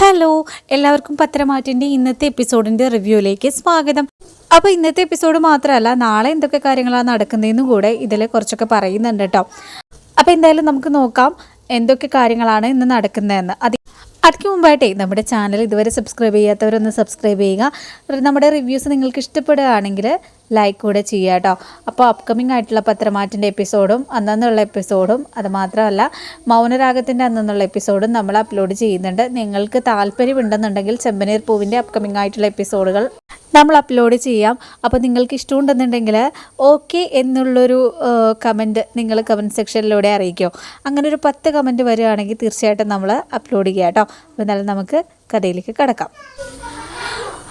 Hello എല്ലാവർക്കും പത്രമാറ്റിന്റെ ഇന്നത്തെ എപ്പിസോഡിന്റെ റിവ്യൂയിലേക്ക് സ്വാഗതം. അപ്പോൾ ഇന്നത്തെ എപ്പിസോഡ് മാത്രമല്ല നാളെ എന്തൊക്കെ കാര്യങ്ങളാണ് നടക്കുന്നതെന്നും കൂടെ ഇതിൽ കുറച്ചൊക്കെ പറയുന്നുണ്ട് കേട്ടോ അപ്പോൾ എന്തായാലും നമുക്ക് നോക്കാം എന്തൊക്കെ കാര്യങ്ങളാണ് ഇന്ന് നടക്കുന്നതെന്ന്. അത് അതിന് മുമ്പായിട്ടേ നമ്മുടെ ചാനൽ ഇതുവരെ സബ്സ്ക്രൈബ് ചെയ്യാത്തവരൊന്ന് സബ്സ്ക്രൈബ് ചെയ്യുക. നമ്മുടെ റിവ്യൂസ് നിങ്ങൾക്ക് ഇഷ്ടപ്പെടുകയാണെങ്കിൽ ലൈക്ക് കൂടെ ചെയ്യുക കേട്ടോ അപ്പോൾ അപ്കമിംഗ് ആയിട്ടുള്ള പത്രമാറ്റിന്റെ എപ്പിസോഡും അന്നുള്ള എപ്പിസോഡും അതുമാത്രമല്ല മൗനരാഗത്തിന്റെ അന്നുള്ള എപ്പിസോഡും നമ്മൾ അപ്ലോഡ് ചെയ്യുന്നുണ്ട്. നിങ്ങൾക്ക് താല്പര്യമുണ്ടെന്നുണ്ടെങ്കിൽ ചെമ്പനീർ പൂവിന്റെ അപ്കമിംഗ് ആയിട്ടുള്ള എപ്പിസോഡുകൾ നമ്മൾ അപ്ലോഡ് ചെയ്യാം. അപ്പോൾ നിങ്ങൾക്ക് ഇഷ്ടമുണ്ടെന്നുണ്ടെങ്കിൽ ഓക്കെ എന്നുള്ളൊരു കമന്റ് നിങ്ങൾ കമന്റ് സെക്ഷനിലൂടെ അറിയിക്കുമോ അങ്ങനെ ഒരു പത്ത് കമന്റ് വരികയാണെങ്കിൽ തീർച്ചയായിട്ടും നമ്മൾ അപ്ലോഡ് ചെയ്യാം കേട്ടോ. അപ്പോൾ എന്നാലും നമുക്ക് കഥയിലേക്ക് കിടക്കാം.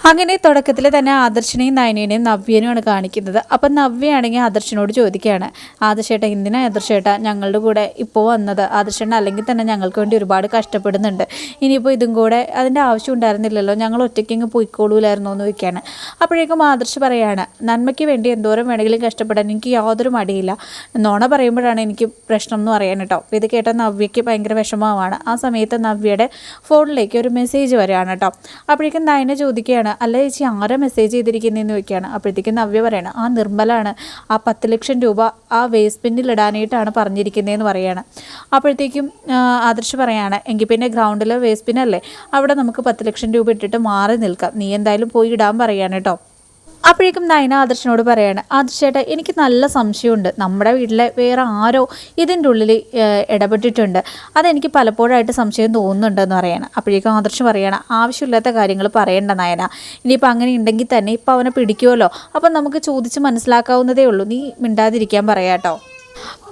അങ്ങനെ തുടക്കത്തിൽ തന്നെ ആദർശനെയും നയനേനെയും നവ്യനുമാണ് കാണിക്കുന്നത്. അപ്പം നവ്യയാണെങ്കിൽ ആദർശനോട് ചോദിക്കുകയാണ് ആദർശേട്ട എന്തിനാ ആദർശേട്ട ഞങ്ങളുടെ കൂടെ ഇപ്പോൾ വന്നത്? ആദർശേട്ടൻ അല്ലെങ്കിൽ തന്നെ ഞങ്ങൾക്ക് വേണ്ടി ഒരുപാട് കഷ്ടപ്പെടുന്നുണ്ട്. ഇനിയിപ്പോൾ ഇതും കൂടെ അതിന്റെ ആവശ്യം ഉണ്ടായിരുന്നില്ലല്ലോ ഞങ്ങൾ ഒറ്റയ്ക്ക് ഇങ്ങ് പോയിക്കോളൂലായിരുന്നു? എന്ന് ചോദിക്കുകയാണ്. അപ്പോഴേക്കും ആദർശ് പറയാണ് നന്മയ്ക്ക് വേണ്ടി എന്തോരം വേണമെങ്കിലും കഷ്ടപ്പെടാൻ എനിക്ക് യാതൊരു മടിയില്ല. നോണ പറയുമ്പോഴാണ് എനിക്ക് പ്രശ്നം എന്ന് പറയാൻ കേട്ടോ. ഇത് കേട്ട നവ്യയ്ക്ക് ഭയങ്കര വിഷമമാണ്. ആ സമയത്ത് നവ്യയുടെ ഫോണിലേക്ക് ഒരു മെസ്സേജ് വരികയാണ് കേട്ടോ. അപ്പോഴേക്കും നയന ചോദിക്കുകയാണ് അല്ല ചേച്ചി ആരാ മെസ്സേജ് ചെയ്തിരിക്കുന്നതെന്ന് ചോദിക്കുകയാണ്. അപ്പോഴത്തേക്കും നവ്യ പറയണം ആ നിർമ്മലാണ് ആ പത്ത് ലക്ഷം രൂപ ആ വേസ്റ്റ് ബിന്നിൽ ഇടാനായിട്ടാണ് പറഞ്ഞിരിക്കുന്നതെന്ന് പറയുകയാണ് അപ്പോഴത്തേക്കും ആദർശ് പറയാണ് എങ്കിൽ പിന്നെ ഗ്രൗണ്ടിലെ വേസ്റ്റ് ബിന്നല്ലേ അവിടെ നമുക്ക് പത്ത് ലക്ഷം രൂപ ഇട്ടിട്ട് മാറി നിൽക്കാം. നീ എന്തായാലും പോയി ഇടാൻ പറയാണ് കേട്ടോ അപ്പോഴേക്കും നയന ആദർശനോട് പറയാണ് ആദർശേട്ട എനിക്ക് നല്ല സംശയമുണ്ട്. നമ്മുടെ വീട്ടിലെ വേറെ ആരോ ഇതിന്റെ ഉള്ളിൽ ഇടപെട്ടിട്ടുണ്ട്. അതെനിക്ക് പലപ്പോഴായിട്ട് സംശയം തോന്നുന്നുണ്ടെന്ന് പറയണം. അപ്പോഴേക്കും ആദർശം പറയണം ആവശ്യമില്ലാത്ത കാര്യങ്ങൾ പറയണ്ട നയന. ഇനിയിപ്പോൾ അങ്ങനെ ഉണ്ടെങ്കിൽ തന്നെ ഇപ്പോൾ അവനെ പിടിക്കുമല്ലോ അപ്പം നമുക്ക് ചോദിച്ച് മനസ്സിലാക്കാവുന്നതേ ഉള്ളൂ. നീ മിണ്ടാതിരിക്കാൻ പറയാട്ടോ.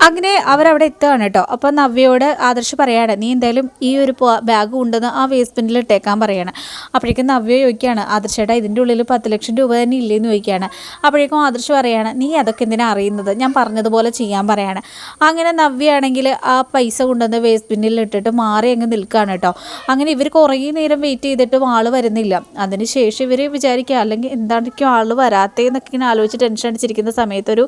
അങ്ങനെ അവരവിടെ എത്തുകയാണ് കേട്ടോ. അപ്പോൾ നവ്യയോട് ആദർശ് പറയാണ് നീ എന്തായാലും ഈ ഒരു ബാഗ് കൊണ്ടുവന്ന് ആ വേസ്റ്റ് ബിന്നിൽ ഇട്ടേക്കാൻ പറയാണ്. അപ്പോഴേക്കും നവ്യ ചോദിക്കുകയാണ് ആദർശേട്ടാ ഇതിന്റെ ഉള്ളിൽ പത്ത് ലക്ഷം രൂപ തന്നെ ഇല്ലേന്ന് ചോദിക്കുകയാണ്. അപ്പോഴേക്കും ആദർശ് പറയാണ് നീ അതൊക്കെ എന്തിനാ അറിയുന്നത്? ഞാൻ പറഞ്ഞതുപോലെ ചെയ്യാൻ പറയാണ്. അങ്ങനെ നവ്യയാണെങ്കിൽ ആ പൈസ കൊണ്ടുവന്ന് വേസ്റ്റ് ബിന്നിൽ ഇട്ടിട്ട് മാറി അങ്ങ് നിൽക്കുകയാണ് കേട്ടോ. അങ്ങനെ ഇവർ കുറേ നേരം വെയിറ്റ് ചെയ്തിട്ട് ആൾ വരുന്നില്ല. അതിന് ശേഷം ഇവർ വിചാരിക്കുക അല്ലെങ്കിൽ എന്താണെങ്കിലും ആൾ വരാത്തേന്നൊക്കെ ഇങ്ങനെ ആലോചിച്ച് ടെൻഷൻ അടിച്ചിരിക്കുന്ന സമയത്ത് ഒരു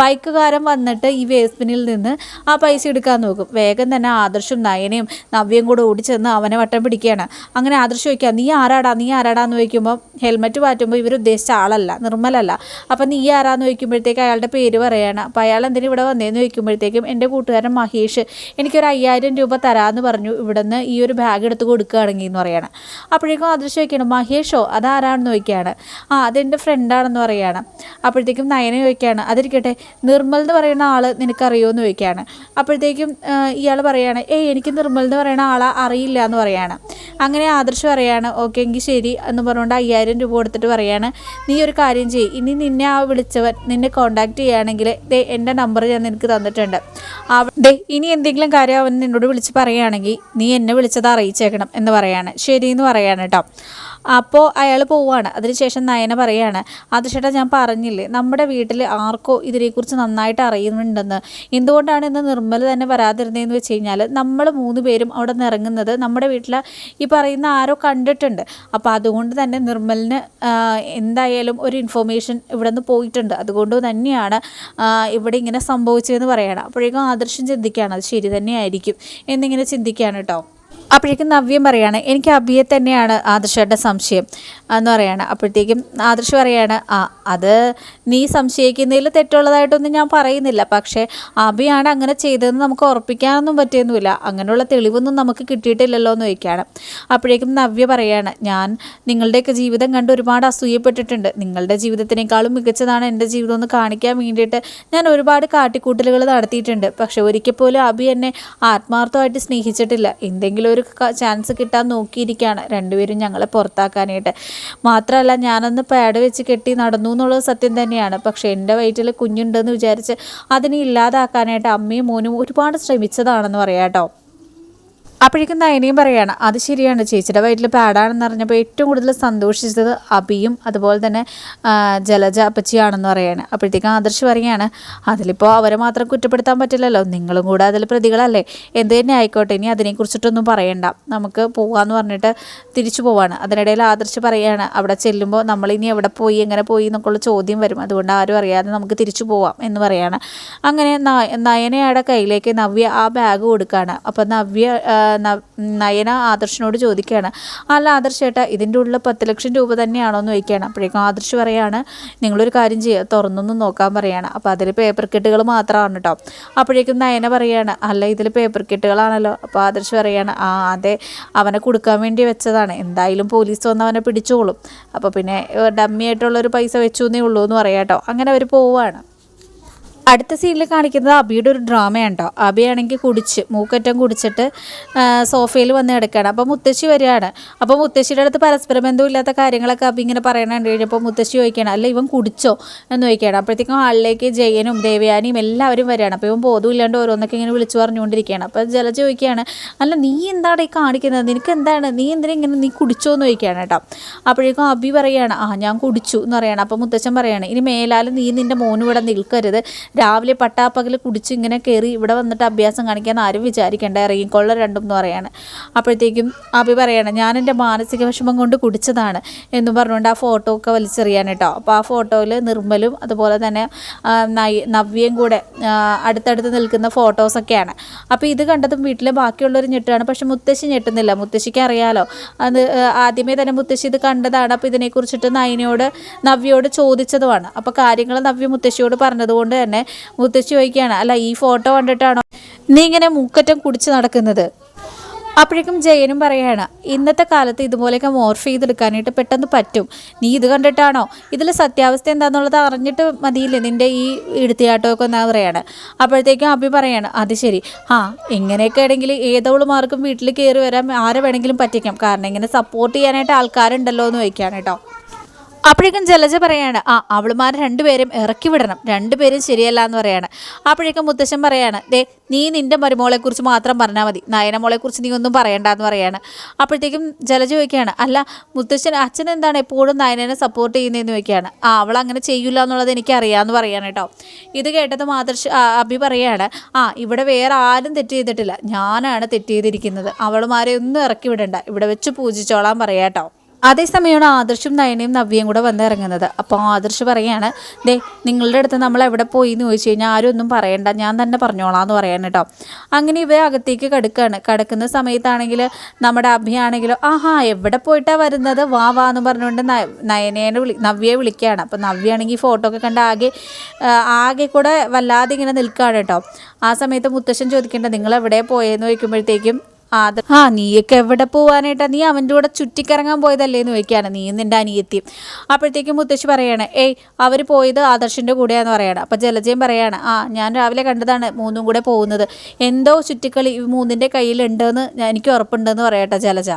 ബൈക്കുകാരൻ വന്നിട്ട് ഈ വേസ്റ്റ് ബിന്നിൽ നിന്ന് ആ പൈസ എടുക്കാൻ നോക്കും. വേഗം തന്നെ ആദർശും നയനയും നവ്യയും കൂടെ ഓടിച്ചെന്ന് അവനെ വട്ടം പിടിക്കുകയാണ്. അങ്ങനെ ആദർശം ചോദിക്കുക നീ ആരാടാ? നീ ആരാടാന്ന് ചോദിക്കുമ്പോൾ ഹെൽമെറ്റ് മാറ്റുമ്പോൾ ഇവർ ഉദ്ദേശിച്ച ആളല്ല നിർമ്മലല്ല. അപ്പം നീ ആരാന്ന് ചോദിക്കുമ്പോഴത്തേക്ക് അയാളുടെ പേര് പറയാണ്. അപ്പോൾ അയാൾ എന്തിനു ഇവിടെ വന്നേന്ന് ചോദിക്കുമ്പോഴത്തേക്കും എന്റെ കൂട്ടുകാരൻ മഹേഷ് എനിക്കൊരു അയ്യായിരം രൂപ തരാമെന്ന് പറഞ്ഞു ഇവിടുന്ന് ഈ ഒരു ബാഗ് എടുത്ത് കൊടുക്കുകയാണെങ്കിൽ എന്ന് പറയാണ്. അപ്പോഴേക്കും ആദർശം ചോദിക്കണം മഹേഷോ അതാരാണെന്ന് ചോദിക്കുകയാണ്. ആ അതെന്റെ ഫ്രണ്ടാണെന്ന് പറയുകയാണ് അപ്പോഴത്തേക്കും നയന ചോദിക്കുകയാണ് അതിരിക്കട്ടെ നിർമ്മൽ എന്ന് പറയുന്ന ആൾ നിനക്കറിയോ എന്ന് ചോദിക്കുകയാണ്. അപ്പോഴത്തേക്കും ഇയാൾ പറയുകയാണ് ഏയ് എനിക്ക് നിർമ്മൽ എന്ന് പറയുന്ന ആളെ അറിയില്ല എന്ന് പറയുകയാണ് അങ്ങനെ ആദർശ് പറയാണ് ഓക്കെ എങ്കിൽ ശരി എന്ന് പറഞ്ഞുകൊണ്ട് അയ്യായിരം രൂപ കൊടുത്തിട്ട് പറയാണ് നീ ഒരു കാര്യം ചെയ്യ്. ഇനി നിന്നെ ആ വിളിച്ചവൻ നിന്നെ കോണ്ടാക്ട് ചെയ്യുകയാണെങ്കിൽ ദേ എന്റെ നമ്പർ ഞാൻ നിനക്ക് തന്നിട്ടുണ്ട്. ദേ ഇനി എന്തെങ്കിലും കാര്യം അവൻ നിന്നോട് വിളിച്ച് പറയുകയാണെങ്കിൽ നീ എന്നെ വിളിച്ചത് അറിയിച്ചേക്കണം എന്ന് പറയാണ്. ശരി എന്ന് പറയാണ് കേട്ടോ. അപ്പോൾ അയാൾ പോവുകയാണ് അതിനുശേഷം നയന പറയാണ് അത് ചേട്ടാ ഞാൻ പറഞ്ഞില്ലേ നമ്മുടെ വീട്ടിൽ ആർക്കോ ഇതിനെക്കുറിച്ച് നന്നായിട്ട് അറിയുന്നുണ്ടെന്ന്. എന്തുകൊണ്ടാണ് ഇന്ന് നിർമ്മല തന്നെ വരാതിരുന്നതെന്ന് വെച്ച് കഴിഞ്ഞാൽ നമ്മൾ മൂന്ന് പേരും അവിടെ നിന്ന് ഇറങ്ങുന്നത് നമ്മുടെ വീട്ടിൽ ഈ പറയുന്ന ആരോ കണ്ടിട്ടുണ്ട്. അപ്പോൾ അതുകൊണ്ട് തന്നെ നിർമ്മലിന് എന്തായാലും ഒരു ഇൻഫോർമേഷൻ ഇവിടെ നിന്ന് പോയിട്ടുണ്ട്. അതുകൊണ്ട് തന്നെയാണ് ഇവിടെ ഇങ്ങനെ സംഭവിച്ചതെന്ന് പറയണം അപ്പോഴേക്കും ആദർശം ചിന്തിക്കുകയാണ് അത് ശരി തന്നെയായിരിക്കും എന്നിങ്ങനെ ചിന്തിക്കുകയാണ് കേട്ടോ. അപ്പോഴേക്കും നവ്യം പറയാണ് എനിക്ക് അബിയെ തന്നെയാണ് ആദർശയുടെ സംശയം. എന്ന് പറയാണ്. അപ്പോഴത്തേക്കും ആദർശ് പറയാണ് ആ അത് നീ സംശയിക്കുന്നതിൽ തെറ്റുള്ളതായിട്ടൊന്നും ഞാൻ പറയുന്നില്ല. പക്ഷേ അബിയാണ് അങ്ങനെ ചെയ്തതെന്ന് നമുക്ക് ഉറപ്പിക്കാനൊന്നും പറ്റിയൊന്നുമില്ല. അങ്ങനെയുള്ള തെളിവൊന്നും നമുക്ക് കിട്ടിയിട്ടില്ലല്ലോ എന്ന് ചോദിക്കുകയാണ്. അപ്പോഴേക്കും നവ്യ പറയാണ് ഞാൻ നിങ്ങളുടെയൊക്കെ ജീവിതം കണ്ട് ഒരുപാട് അസൂയപ്പെട്ടിട്ടുണ്ട്. നിങ്ങളുടെ ജീവിതത്തിനേക്കാളും മികച്ചതാണ് എന്റെ ജീവിതം ഒന്ന് കാണിക്കാൻ വേണ്ടിയിട്ട് ഞാൻ ഒരുപാട് കാട്ടിക്കൂട്ടലുകൾ നടത്തിയിട്ടുണ്ട്. പക്ഷേ ഒരിക്കൽ പോലും അബി എന്നെ ആത്മാർത്ഥമായിട്ട് സ്നേഹിച്ചിട്ടില്ല. എന്തെങ്കിലും ഒരു ചാൻസ് കിട്ടാൻ നോക്കിയിരിക്കുകയാണ്. രണ്ടുപേരും ഞങ്ങളെ പുറത്താക്കാനായിട്ട്. മാത്രമല്ല ഞാനന്ന് പാഡ് വെച്ച് കെട്ടി നടന്നു എന്നുള്ളത് സത്യം തന്നെയാണ്. പക്ഷേ എന്റെ വയറ്റിൽ കുഞ്ഞുണ്ടെന്ന് വിചാരിച്ച് അതിനെ ഇല്ലാതാക്കാനായിട്ട് അമ്മയും മോനും ഒരുപാട് ശ്രമിച്ചതാണെന്ന് പറയാം കേട്ടോ. അപ്പോഴേക്കും നയനയും പറയാണ് അത് ശരിയാണ് ചേച്ചിയുടെ വയറ്റിൽ പാടാണെന്ന് അറിഞ്ഞപ്പോൾ ഏറ്റവും കൂടുതൽ സന്തോഷിച്ചത് അബിയും അതുപോലെ തന്നെ ജലജ അപ്പച്ചിയാണെന്ന് പറയാണ്. അപ്പോഴത്തേക്കും ആദർശ് പറയുകയാണ് അതിലിപ്പോൾ അവരെ മാത്രം കുറ്റപ്പെടുത്താൻ പറ്റില്ലല്ലോ നിങ്ങളും കൂടെ അതിൽ പ്രതികളല്ലേ. എന്ത് തന്നെ ആയിക്കോട്ടെ ഇനി അതിനെക്കുറിച്ചിട്ടൊന്നും പറയണ്ട. നമുക്ക് പോകാമെന്ന് പറഞ്ഞിട്ട് തിരിച്ചു പോവാണ്. അതിനിടയിൽ ആദർശ് പറയുകയാണ് അവിടെ ചെല്ലുമ്പോൾ നമ്മളിനി എവിടെ പോയി എങ്ങനെ പോയി എന്നൊക്കെയുള്ള ചോദ്യം വരും. അതുകൊണ്ട് ആരും അറിയാതെ നമുക്ക് തിരിച്ചു പോവാം എന്ന് പറയാണ്. അങ്ങനെ നയനയുടെ കയ്യിലേക്ക് നവ്യ ആ ബാഗ് കൊടുക്കുകയാണ് അപ്പോൾ നവ്യ നയന ആദർശിനോട് ചോദിക്കുകയാണ്. അല്ല ആദർശ് ചേട്ടാ ഇതിന്റെ ഉള്ളിൽ പത്ത് ലക്ഷം രൂപ തന്നെയാണോ എന്ന് ചോദിക്കുകയാണ്. അപ്പോഴേക്കും ആദർശ് പറയാണ് നിങ്ങളൊരു കാര്യം ചെയ്യുക തുറന്നൊന്നും നോക്കാൻ പറയാണ്. അപ്പോൾ അതിൽ പേപ്പർ കെട്ടുകൾ മാത്രമാണ് കേട്ടോ അപ്പോഴേക്കും നയന പറയാണ് അല്ല ഇതിൽ പേപ്പർ കെട്ടുകളാണല്ലോ അപ്പോൾ ആദർശ് പറയാണ് ആ അതെ അവനെ കൊടുക്കാൻ വേണ്ടി വെച്ചതാണ്. എന്തായാലും പോലീസ് വന്ന് അവനെ പിടിച്ചോളും. അപ്പോൾ പിന്നെ ഡമ്മി ആയിട്ടുള്ളൊരു പൈസ വെച്ചു എന്നേ ഉള്ളൂ എന്ന് പറയാം കേട്ടോ അങ്ങനെ അവർ പോവുകയാണ് അടുത്ത സീനിൽ കാണിക്കുന്നത് അബിയുടെ ഒരു ഡ്രാമയാണ് കേട്ടോ അബിയാണെങ്കിൽ കുടിച്ച് മൂക്കറ്റം കുടിച്ചിട്ട് സോഫയിൽ വന്ന് കിടക്കുകയാണ്. അപ്പോൾ മുത്തശ്ശി വരികയാണ്. അപ്പോൾ മുത്തശ്ശിയുടെ അടുത്ത് പരസ്പര ബന്ധമില്ലാത്ത കാര്യങ്ങളൊക്കെ അബി ഇങ്ങനെ പറയണുണ്ട് കഴിഞ്ഞപ്പോൾ മുത്തശ്ശി ചോദിക്കുകയാണ് അല്ല ഇവൻ കുടിച്ചോ? എന്ന് ചോദിക്കുകയാണ്. അപ്പോഴത്തേക്കും ഹാളിലേക്ക് ജയനും ദേവയാനിയും എല്ലാവരും വരികയാണ്. അപ്പോൾ ഇവൻ ബോധമില്ലാണ്ട് ഓരോന്നൊക്കെ ഇങ്ങനെ വിളിച്ചു പറഞ്ഞുകൊണ്ടിരിക്കുകയാണ്. അപ്പോൾ ജല ചോദിക്കുകയാണ് അല്ല നീ എന്താണ് ഈ കാണിക്കുന്നത്? നിനക്ക് എന്താണ്? നീ എന്തിനാ ഇങ്ങനെ നീ കുടിച്ചോ? എന്ന് ചോദിക്കുകയാണ് കേട്ടോ. അപ്പോഴേക്കും അബി പറയുകയാണ് ആ ഞാൻ കുടിച്ചു എന്ന് പറയണം അപ്പോൾ മുത്തച്ഛൻ പറയുകയാണ് ഇനി മേലാൽ നീ നിന്റെ മോനും ഇവിടെ നിൽക്കരുത്. രാവിലെ പട്ടാപ്പകൽ കുടിച്ച് ഇങ്ങനെ കയറി ഇവിടെ വന്നിട്ട് അഭ്യാസം കാണിക്കാൻ ആരും വിചാരിക്കേണ്ട ഇറങ്ങിക്കൊള്ള രണ്ടും എന്ന് പറയാണ്. അപ്പോഴത്തേക്കും അഭി പറയാണ് ഞാൻ എന്റെ മാനസിക വിഷമം കൊണ്ട് കുടിച്ചതാണ് എന്ന് പറഞ്ഞുകൊണ്ട് ആ ഫോട്ടോ ഒക്കെ വലിച്ചെറിയാൻ കേട്ടോ. അപ്പോൾ ആ ഫോട്ടോയിൽ നിർമ്മലും അതുപോലെ തന്നെ നവ്യയും കൂടെ അടുത്തടുത്ത് നിൽക്കുന്ന ഫോട്ടോസൊക്കെയാണ് അപ്പോൾ ഇത് കണ്ടതും വീട്ടിലെ ബാക്കിയുള്ളവർ ഞെട്ടുകയാണ്. പക്ഷെ മുത്തശ്ശി ഞെട്ടുന്നില്ല. മുത്തശ്ശിക്ക് അറിയാലോ. അത് ആദ്യമേ തന്നെ മുത്തശ്ശി ഇത് കണ്ടതാണ്. അപ്പോൾ ഇതിനെക്കുറിച്ചിട്ട് നയനയോട് നവ്യയോട് ചോദിച്ചതുമാണ്. അപ്പോൾ കാര്യങ്ങൾ നവ്യ മുത്തശ്ശിയോട് പറഞ്ഞതുകൊണ്ട് തന്നെ മുത്തശ്ശി ചോദിക്കുകയാണ് അല്ല ഈ ഫോട്ടോ കണ്ടിട്ടാണോ നീ ഇങ്ങനെ മൂക്കറ്റം കുടിച്ച് നടക്കുന്നത്? അപ്പോഴേക്കും ജയനും പറയാണ് ഇന്നത്തെ കാലത്ത് ഇതുപോലെയൊക്കെ മോർഫ് ചെയ്തെടുക്കാനായിട്ട് പെട്ടെന്ന് പറ്റും. നീ ഇത് കണ്ടിട്ടാണോ? ഇതിൽ സത്യാവസ്ഥ എന്താണെന്നുള്ളത് അറിഞ്ഞിട്ട് മതിയില്ലേ നിന്റെ ഈ ഇടുത്തിയാട്ടമൊക്കെ എന്നാ പറയാണ്. അപ്പോഴത്തേക്കും അഭി പറയാണ് അത് ശരി. ആ ഇങ്ങനെയൊക്കെ ആണെങ്കിൽ ഏതവളുമാർക്കും വീട്ടിൽ കയറി വരാൻ ആരെ വേണമെങ്കിലും പറ്റിക്കാം. കാരണം ഇങ്ങനെ സപ്പോർട്ട് ചെയ്യാനായിട്ട് ആൾക്കാരുണ്ടല്ലോ എന്ന് വയ്ക്കുകയാണ് കേട്ടോ. അപ്പോഴേക്കും ജലജ പറയാണ് ആ അവളുമാർ രണ്ടുപേരും ഇറക്കി വിടണം. രണ്ടുപേരും ശരിയല്ല എന്ന് പറയാണ്. അപ്പോഴേക്കും മുത്തശ്ശൻ പറയാണ് ദേ നീ നിന്റെ മരുമോളെക്കുറിച്ച് മാത്രം പറഞ്ഞാൽ മതി. നയനമോളെക്കുറിച്ച് നീ ഒന്നും പറയണ്ട എന്ന് പറയാണ്. അപ്പോഴത്തേക്കും ജലജ ചോദിക്കുകയാണ് അല്ല മുത്തശ്ശൻ അച്ഛൻ എന്താണ് എപ്പോഴും നയനനെ സപ്പോർട്ട് ചെയ്യുന്നതെന്ന് ചോദിക്കുകയാണ്. ആ അവൾ അങ്ങനെ ചെയ്യില്ല എന്നുള്ളത് എനിക്ക് അറിയാമെന്ന് പറയാണ് കേട്ടോ. ഇത് കേട്ടത് മാതൃശ് അഭി പറയാണ് ആ ഇവിടെ വേറെ ആരും തെറ്റ് ചെയ്തിട്ടില്ല. ഞാനാണ് തെറ്റ് ചെയ്തിരിക്കുന്നത്. അവളുമാരെ ഒന്നും ഇറക്കി വിടണ്ട. ഇവിടെ വെച്ച് പൂജിച്ചോളാൻ പറയാട്ടോ അതേസമയമാണ് ആദർശും നയനയും നവ്യയും കൂടെ വന്ന് ഇറങ്ങുന്നത് അപ്പോൾ ആദർശ് പറയാണ് ദേ നിങ്ങളുടെ അടുത്ത് നമ്മൾ എവിടെ പോയി എന്ന് ചോദിച്ചു കഴിഞ്ഞാൽ ആരും ഒന്നും പറയണ്ട. ഞാൻ തന്നെ പറഞ്ഞോളാം എന്ന് പറയാൻ കേട്ടോ അങ്ങനെ ഇവ അകത്തേക്ക് കടക്കുകയാണ് കടക്കുന്ന സമയത്താണെങ്കിൽ നമ്മുടെ അഭിയാണെങ്കിലോ ആഹാ എവിടെ പോയിട്ടാണ് വരുന്നത്? വാ വാ എന്ന് പറഞ്ഞുകൊണ്ട് നയ- നയനേനെ വിളി നവ്യയെ വിളിക്കുകയാണ്. അപ്പോൾ നവ്യയാണെങ്കിൽ ഫോട്ടോ ഒക്കെ കണ്ട് ആകെ ആകെ കൂടെ വല്ലാതെ ഇങ്ങനെ നിൽക്കുകയാണ് കേട്ടോ ആ സമയത്ത് മുത്തശ്ശൻ ചോദിക്കേണ്ട നിങ്ങൾ എവിടെ പോയെന്ന്? ചോദിക്കുമ്പോഴത്തേക്കും ആ നീയൊക്കെ എവിടെ പോവാനായിട്ടാ? നീ അവന്റെ കൂടെ ചുറ്റിക്കറങ്ങാൻ പോയതല്ലേ എന്ന് ചോദിക്കുകയാണ്. നീ നിന്റെ അനിയത്തി. അപ്പോഴത്തേക്കും മുത്തശ്ശി പറയാണ് ഏയ് അവർ പോയത് ആദർശിന്റെ കൂടെയാന്ന് പറയാണ്. അപ്പോൾ ജലജയും പറയാണ് ആ ഞാൻ രാവിലെ കണ്ടതാണ് മൂന്നും കൂടെ പോകുന്നത്. എന്തോ ചുറ്റിക്കളി മൂന്നിന്റെ കയ്യിലുണ്ടെന്ന് എനിക്ക് ഉറപ്പുണ്ടെന്ന് പറയട്ടെ ജലജ.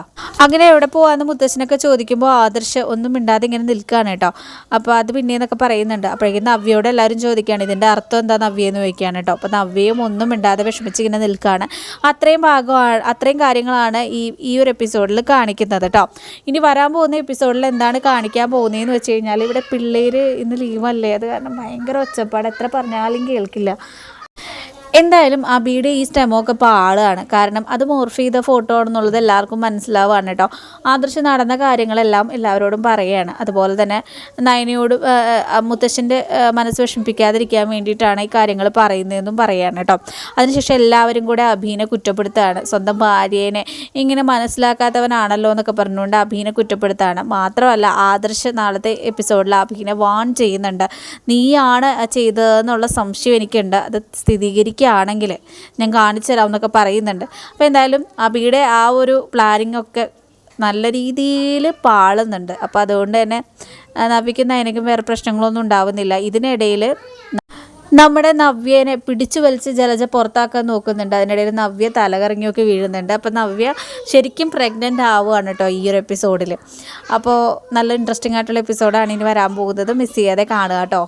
അങ്ങനെ എവിടെ പോവാന്ന് മുത്തശ്ശനൊക്കെ ചോദിക്കുമ്പോൾ ആദർശ് ഒന്നും മിണ്ടാതെ ഇങ്ങനെ നിൽക്കുകയാണ് കേട്ടോ. അപ്പോൾ അത് പിന്നെയെന്നൊക്കെ പറയുന്നുണ്ട്. അപ്പോഴേക്കും നവ്യയോട് എല്ലാവരും ചോദിക്കുകയാണ് ഇതിന്റെ അർത്ഥം എന്താ നവ്യെന്ന് ചോദിക്കുകയാണ് കേട്ടോ. അപ്പോൾ നവ്യയും ഒന്നും മിണ്ടാതെ വിഷമിച്ച് ഇങ്ങനെ നിൽക്കുകയാണ്. അത്രയും ഭാഗമാണ് അത്രയും കാര്യങ്ങളാണ് ഈ ഈ ഒരു എപ്പിസോഡിൽ കാണിക്കുന്നത് കേട്ടോ ഇനി വരാൻ പോകുന്ന എപ്പിസോഡിൽ എന്താണ് കാണിക്കാൻ പോകുന്നതെന്ന് വെച്ച് കഴിഞ്ഞാൽ ഇവിടെ പിള്ളേർ ഇന്ന് ലീവല്ലേ അത് കാരണം ഭയങ്കര ഒച്ചപ്പാട്. എത്ര പറഞ്ഞാലും കേൾക്കില്ല. എന്തായാലും അബിയുടെ ഈ സ്റ്റെമൊക്കെ പാളാണ് കാരണം അത് മോർഫ് ചെയ്ത ഫോട്ടോ ആണെന്നുള്ളത് എല്ലാവർക്കും മനസ്സിലാവുകയാണ് കേട്ടോ. ആദർശ് നടന്ന കാര്യങ്ങളെല്ലാം എല്ലാവരോടും പറയുകയാണ്. അതുപോലെ തന്നെ നയനയോട് മുത്തശ്ശന്റെ മനസ്സ് വിഷമിപ്പിക്കാതിരിക്കാൻ വേണ്ടിയിട്ടാണ് ഈ കാര്യങ്ങൾ പറയുന്നതെന്നും പറയുകയാണ് കേട്ടോ. അതിനുശേഷം എല്ലാവരും കൂടെ അഭീനെ കുറ്റപ്പെടുത്തുകയാണ്. സ്വന്തം ഭാര്യേനെ ഇങ്ങനെ മനസ്സിലാക്കാത്തവനാണല്ലോ എന്നൊക്കെ പറഞ്ഞുകൊണ്ട് അഭീനെ കുറ്റപ്പെടുത്തുകയാണ്. മാത്രമല്ല ആദർശ് നാളത്തെ എപ്പിസോഡിൽ അഭീനെ വാൺ ചെയ്യുന്നുണ്ട്. നീയാണ് ചെയ്തതെന്നുള്ള സംശയം എനിക്കുണ്ട്. അത് സ്ഥിരീകരിക്കുകയാണെങ്കിൽ ഞാൻ കാണിച്ചു തരാം എന്നൊക്കെ പറയുന്നുണ്ട്. അപ്പോൾ എന്തായാലും അബിയുടെ ആ ഒരു പ്ലാനിങ് ഒക്കെ നല്ല രീതിയിൽ പാളുന്നുണ്ട്. അപ്പോൾ അതുകൊണ്ട് തന്നെ നവിക്കുന്ന അതിനേക്കും വേറെ പ്രശ്നങ്ങളൊന്നും ഉണ്ടാവുന്നില്ല. ഇതിനിടയിൽ നമ്മുടെ നവ്യേനെ പിടിച്ചു വലിച്ച് ജലജ പുറത്താക്കാൻ നോക്കുന്നുണ്ട്. അതിനിടയിൽ നവ്യ തലകറങ്ങിയൊക്കെ വീഴുന്നുണ്ട്. അപ്പോൾ നവ്യ ശരിക്കും പ്രഗ്നന്റ് ആവുകയാണ് കേട്ടോ ഈ ഒരു എപ്പിസോഡിൽ അപ്പോൾ നല്ല ഇൻട്രസ്റ്റിംഗ് ആയിട്ടുള്ള എപ്പിസോഡാണ് ഇനി വരാൻ പോകുന്നത്. മിസ് ചെയ്യാതെ കാണുക കേട്ടോ.